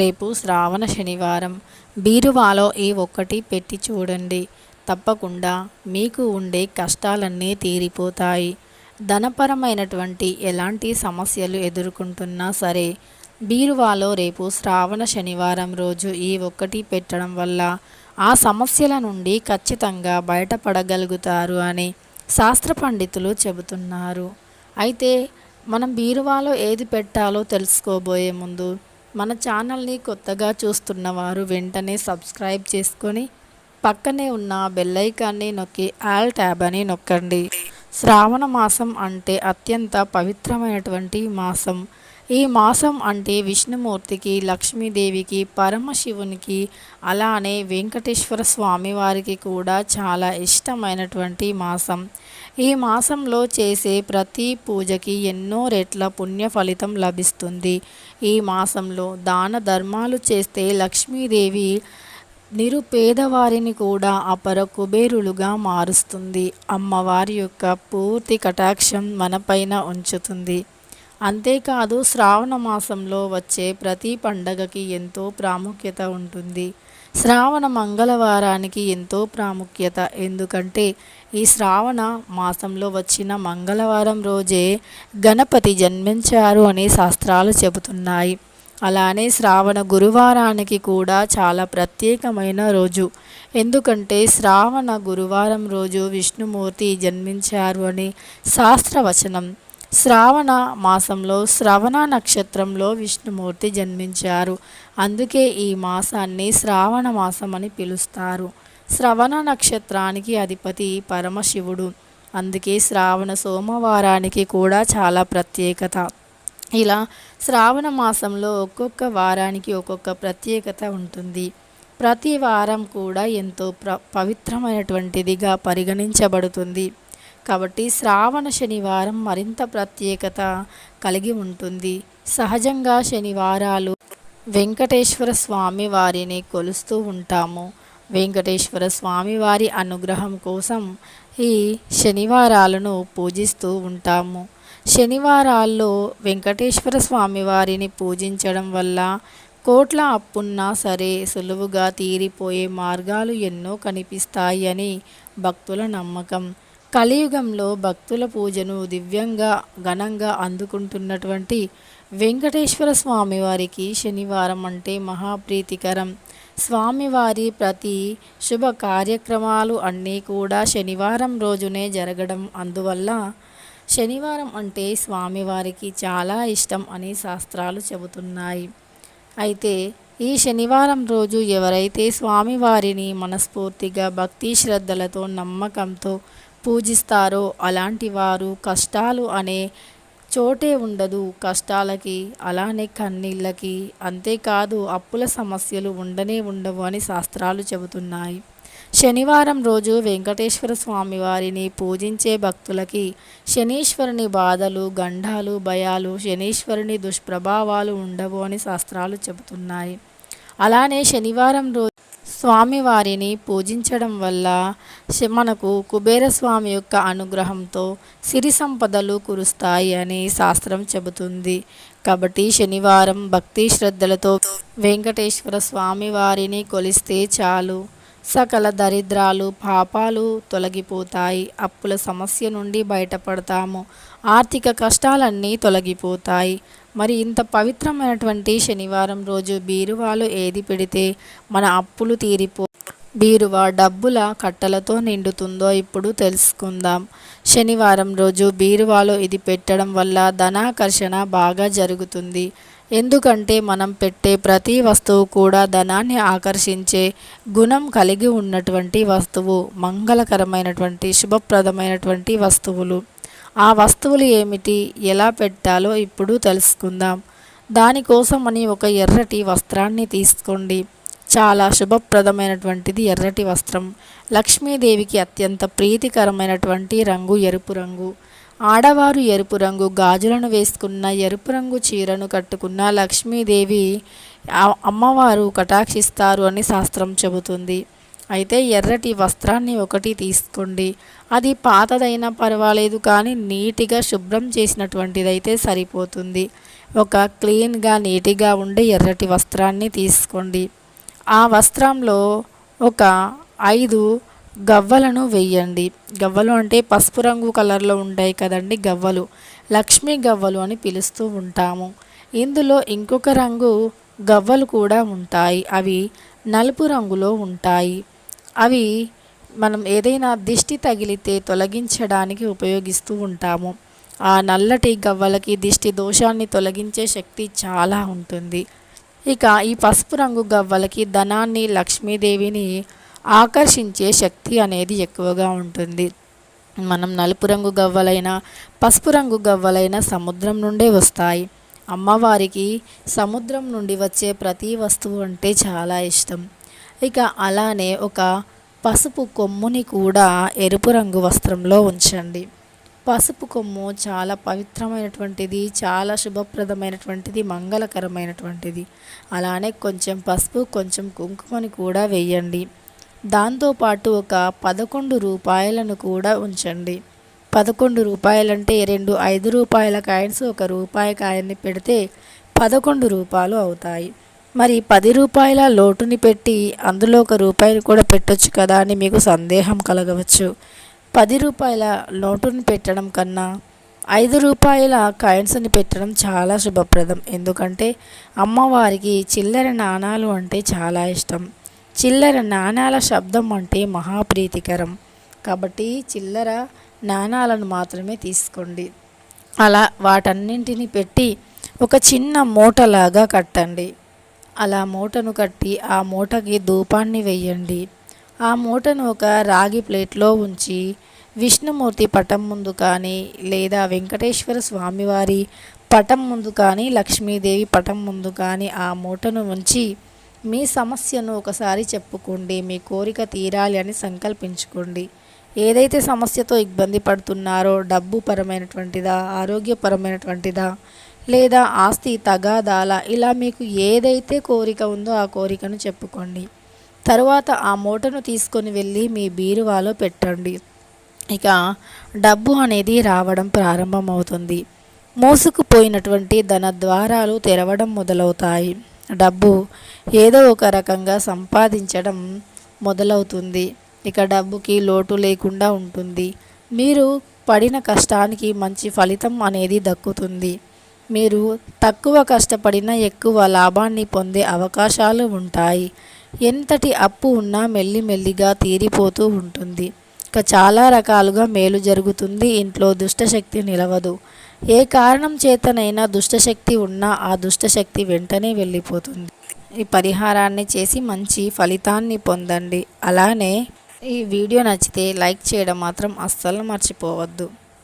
రేపు శ్రావణ శనివారం. బీరువాలో ఈ ఒక్కటి పెట్టి చూడండి. తప్పకుండా మీకు ఉండే కష్టాలన్నీ తీరిపోతాయి. ధనపరమైనటువంటి ఎలాంటి సమస్యలు ఎదుర్కొంటున్నా సరే బీరువాలో రేపు శ్రావణ శనివారం రోజు ఈ ఒక్కటి పెట్టడం వల్ల ఆ సమస్యల నుండి ఖచ్చితంగా బయటపడగలుగుతారు అని శాస్త్ర పండితులు చెబుతున్నారు. అయితే మనం బీరువాలో ఏది పెట్టాలో తెలుసుకోబోయే ముందు మన ఛానల్ని కొత్తగా చూస్తున్న వారు వెంటనే సబ్స్క్రైబ్ చేసుకొని పక్కనే ఉన్న బెల్లైకాన్ని నొక్కి ఆల్ ట్యాబ్ అని నొక్కండి. శ్రావణ మాసం అంటే అత్యంత పవిత్రమైనటువంటి మాసం. ఈ మాసం అంటే విష్ణుమూర్తికి లక్ష్మీదేవికి పరమశివునికి అలానే వెంకటేశ్వర స్వామి వారికి కూడా చాలా ఇష్టమైనటువంటి మాసం. ఈ మాసంలో చేసే ప్రతి పూజకి ఎన్నో రెట్ల పుణ్య ఫలితం లభిస్తుంది. ఈ మాసంలో దాన ధర్మాలు చేస్తే లక్ష్మీదేవి నిరుపేదవారిని కూడా అపర కుబేరులుగా మారుస్తుంది. అమ్మవారి యొక్క పూర్తి కటాక్షం మనపైన ఉంచుతుంది. అంతేకాదు శ్రావణ మాసంలో వచ్చే ప్రతి పండగకి ఎంతో ప్రాముఖ్యత ఉంటుంది. శ్రావణ మంగళవారానికి ఎంతో ప్రాముఖ్యత. ఎందుకంటే ఈ శ్రావణ మాసంలో వచ్చిన మంగళవారం రోజే గణపతి జన్మించారు అని శాస్త్రాలు చెబుతున్నాయి. అలానే శ్రావణ గురువారానికి కూడా చాలా ప్రత్యేకమైన రోజు. ఎందుకంటే శ్రావణ గురువారం రోజు విష్ణుమూర్తి జన్మించారు అని శాస్త్రవచనం శ్రావణ మాసంలో శ్రవణ నక్షత్రంలో విష్ణుమూర్తి జన్మించారు. అందుకే ఈ మాసాన్ని శ్రావణ మాసం అని పిలుస్తారు. శ్రవణ నక్షత్రానికి అధిపతి పరమశివుడు. అందుకే శ్రావణ సోమవారానికి కూడా చాలా ప్రత్యేకత. ఇలా శ్రావణ మాసంలో ఒక్కొక్క వారానికి ఒక్కొక్క ప్రత్యేకత ఉంటుంది. ప్రతి వారం కూడా ఎంతో ప్ర పవిత్రమైనటువంటిదిగా పరిగణించబడుతుంది. కాబట్టి శ్రావణ శనివారం మరింత ప్రత్యేకత కలిగి ఉంటుంది. సహజంగా శనివారాలు వెంకటేశ్వర స్వామి వారిని కొలుస్తూ ఉంటాము. వెంకటేశ్వర స్వామి వారి అనుగ్రహం కోసం ఈ శనివారాలను పూజిస్తూ ఉంటాము. శనివారాల్లో వెంకటేశ్వర స్వామి వారిని పూజించడం వల్ల కోట్ల అప్పున్నా సరే సులువుగా తీరిపోయే మార్గాలు ఎన్నో కనిపిస్తాయి అని భక్తుల నమ్మకం. కలియుగంలో భక్తుల పూజను దివ్యంగా ఘనంగా అందుకుంటున్నటువంటి వెంకటేశ్వర స్వామివారికి శనివారం అంటే మహాప్రీతికరం. స్వామివారి ప్రతి శుభ కార్యక్రమాలు అన్నీ కూడా శనివారం రోజునే జరగడం అందువల్ల శనివారం అంటే స్వామివారికి చాలా ఇష్టం అని శాస్త్రాలు చెబుతున్నాయి. అయితే ఈ శనివారం రోజు ఎవరైతే స్వామివారిని మనస్ఫూర్తిగా భక్తి శ్రద్ధలతో నమ్మకంతో పూజిస్తారో అలాంటి వారు కష్టాలు అనే చోటే ఉండదు. కష్టాలకి అలానే కన్నీళ్ళకి అంతేకాదు అప్పుల సమస్యలు ఉండనే ఉండవు అని శాస్త్రాలు చెబుతున్నాయి. శనివారం రోజు వెంకటేశ్వర స్వామి వారిని పూజించే భక్తులకి శనీశ్వరుని బాధలు గండాలు భయాలు శనీశ్వరుని దుష్ప్రభావాలు ఉండవు అని శాస్త్రాలు చెబుతున్నాయి. అలానే శనివారం రోజు స్వామివారిని పూజించడం వల్ల మనకు కుబేరస్వామి యొక్క అనుగ్రహంతో సిరి సంపదలు కురుస్తాయి అని శాస్త్రం చెబుతుంది. కాబట్టి శనివారం భక్తి శ్రద్ధలతో వెంకటేశ్వర స్వామి వారిని కొలిస్తే చాలు. సకల దరిద్రాలు పాపాలు తొలగిపోతాయి. అప్పుల సమస్య నుండి బయటపడతాము. ఆర్థిక కష్టాలన్నీ తొలగిపోతాయి. మరి ఇంత పవిత్రమైనటువంటి శనివారం రోజు బీరువాలో ఏది పెడితే మన అప్పులు తీరిపో? బీరువా డబ్బుల కట్టలతో నిండుతుందో ఇప్పుడు తెలుసుకుందాం. శనివారం రోజు బీరువాలో ఇది పెట్టడం వల్ల ధనాకర్షణ బాగా జరుగుతుంది. ఎందుకంటే మనం పెట్టే ప్రతి వస్తువు కూడా ధనాన్ని ఆకర్షించే గుణం కలిగి ఉన్నటువంటి వస్తువు మంగళకరమైనటువంటి శుభప్రదమైనటువంటి వస్తువులు. ఆ వస్తువులు ఏమిటి ఎలా పెట్టాలో ఇప్పుడు తెలుసుకుందాం. దానికోసమని ఒక ఎర్రటి వస్త్రాన్ని తీసుకోండి. చాలా శుభప్రదమైనటువంటిది ఎర్రటి వస్త్రం. లక్ష్మీదేవికి అత్యంత ప్రీతికరమైనటువంటి రంగు ఎరుపు రంగు. ఆడవారు ఎరుపు రంగు గాజులను వేసుకున్న ఎరుపు రంగు చీరను కట్టుకున్న లక్ష్మీదేవి అమ్మవారు కటాక్షిస్తారు అని శాస్త్రం చెబుతుంది. అయితే ఎర్రటి వస్త్రాన్ని ఒకటి తీసుకోండి. అది పాతదైనా పర్వాలేదు కానీ నీటిగా శుభ్రం చేసినటువంటిదైతే సరిపోతుంది. ఒక క్లీన్గా నీటిగా ఉండే ఎర్రటి వస్త్రాన్ని తీసుకోండి. ఆ వస్త్రంలో ఒక ఐదు గవ్వలను వేయండి గవ్వలు అంటే పసుపు రంగు కలర్లో ఉంటాయి కదండి గవ్వలు. లక్ష్మీ గవ్వలు అని పిలుస్తూ ఉంటాము. ఇందులో ఇంకొక రంగు గవ్వలు కూడా ఉంటాయి. అవి నలుపు రంగులో ఉంటాయి. అవి మనం ఏదైనా దిష్టి తగిలితే తొలగించడానికి ఉపయోగిస్తూ ఉంటాము. ఆ నల్లటి గవ్వలకి దిష్టి దోషాన్ని తొలగించే శక్తి చాలా ఉంటుంది. ఇక ఈ పసుపు రంగు గవ్వలకి ధనాన్ని లక్ష్మీదేవిని ఆకర్షించే శక్తి అనేది ఎక్కువగా ఉంటుంది. మనం నలుపు రంగు గవ్వలైన పసుపు రంగు గవ్వలైన సముద్రం నుండే వస్తాయి. అమ్మవారికి సముద్రం నుండి వచ్చే ప్రతి వస్తువు అంటే చాలా ఇష్టం. ఇక అలానే ఒక పసుపు కొమ్ముని కూడా ఎరుపు రంగు వస్త్రంలో ఉంచండి. పసుపు కొమ్ము చాలా పవిత్రమైనటువంటిది చాలా శుభప్రదమైనటువంటిది మంగళకరమైనటువంటిది. అలానే కొంచెం పసుపు కొంచెం కుంకుమని కూడా వేయండి. దాంతోపాటు ఒక పదకొండు రూపాయలను కూడా ఉంచండి. పదకొండు రూపాయలంటే రెండు ఐదు రూపాయల కాయిన్స్ ఒక రూపాయి కాయన్ని పెడితే పదకొండు రూపాయలు అవుతాయి. మరి పది రూపాయల లోటుని పెట్టి అందులో ఒక రూపాయిని కూడా పెట్టొచ్చు కదా అని మీకు సందేహం కలగవచ్చు. పది రూపాయల నోటుని పెట్టడం కన్నా ఐదు రూపాయల కాయిన్స్ని పెట్టడం చాలా శుభప్రదం. ఎందుకంటే అమ్మవారికి చిల్లర నాణాలు అంటే చాలా ఇష్టం. చిల్లర నాణాల శబ్దం అంటే మహాప్రీతికరం. కాబట్టి చిల్లర నాణాలను మాత్రమే తీసుకోండి. అలా వాటన్నింటిని పెట్టి ఒక చిన్న మూటలాగా కట్టండి. అలా మూటను కట్టి ఆ మూటకి ధూపాన్ని వెయ్యండి ఆ మూటను ఒక రాగి ప్లేట్లో ఉంచి విష్ణుమూర్తి పటం ముందు కానీ లేదా వెంకటేశ్వర స్వామివారి పటం ముందు కానీ లక్ష్మీదేవి పటం ముందు కానీ ఆ మూటను ఉంచి మీ సమస్యను ఒకసారి చెప్పుకోండి మీ కోరిక తీరాలి అని సంకల్పించుకోండి. ఏదైతే సమస్యతో ఇబ్బంది పడుతున్నారో డబ్బు పరమైనటువంటిదా ఆరోగ్యపరమైనటువంటిదా లేదా ఆస్తి తగాదాల ఇలా మీకు ఏదైతే కోరిక ఉందో ఆ కోరికను చెప్పుకోండి. తరువాత ఆ మూటను తీసుకొని వెళ్ళి మీ బీరువాలో పెట్టండి. ఇక డబ్బు అనేది రావడం ప్రారంభమవుతుంది. మోసుకుపోయినటువంటి ధన ద్వారాలు తెరవడం మొదలవుతాయి. డబ్బు ఏదో ఒక రకంగా సంపాదించడం మొదలవుతుంది. ఇక డబ్బుకి లోటు లేకుండా ఉంటుంది. మీరు పడిన కష్టానికి మంచి ఫలితం అనేది దక్కుతుంది. మీరు తక్కువ కష్టపడినా ఎక్కువ లాభాన్ని పొందే అవకాశాలు ఉంటాయి. ఎంతటి అప్పు ఉన్నా మెల్లిమెల్లిగా తీరిపోతూ ఉంటుంది. ఇక చాలా రకాలుగా మేలు జరుగుతుంది. ఇంట్లో దుష్టశక్తి నిలవదు. ఏ కారణం చేతనైనా దుష్టశక్తి ఉన్నా ఆ దుష్టశక్తి వెంటనే వెళ్ళిపోతుంది. ఈ పరిహారాన్ని చేసి మంచి ఫలితాన్ని పొందండి. అలానే ఈ వీడియో నచ్చితే లైక్ చేయడం మాత్రం అస్సలు మర్చిపోవద్దు.